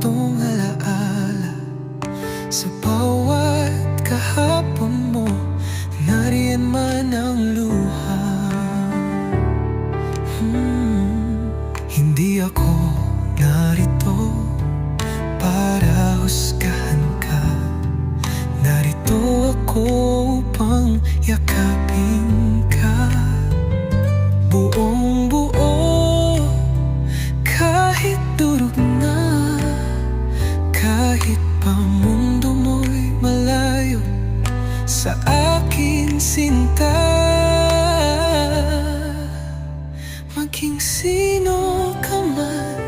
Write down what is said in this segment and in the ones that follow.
tong alaala Sa bawat kahapon mo Nariyan man ang luha. Hmm, Hindi ako narito para husgahan ka. Narito ako upang yakapin Maging sino ka man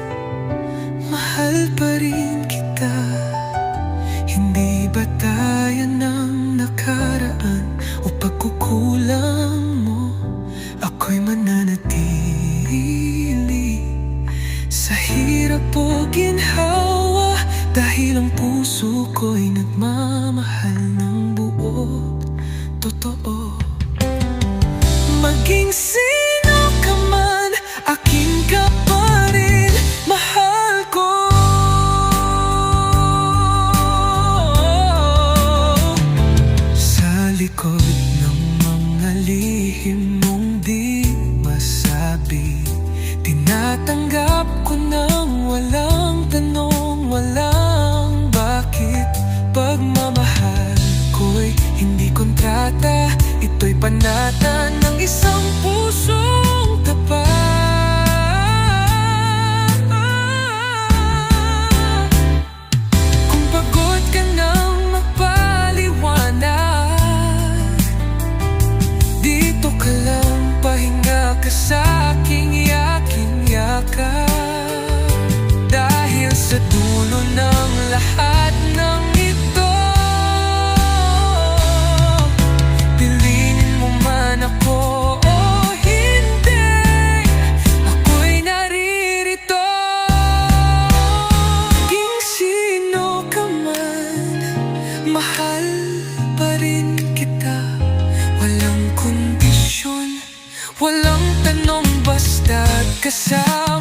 Mahal pa rin kita. Hindi batayan ng nakaraan O pagkukulang mo? Ako'y mananatili. Sa hirap o ginhawa Dahil ang puso ko'y nagmamahal ng buo. Totoo. Maging sino mga lihim mong di masabi. Tinatanggap ko ng walang tanong Walang bakit. Pagmamahal ko'y hindi kontrata Ito'y panata Walang tanong basta't kasama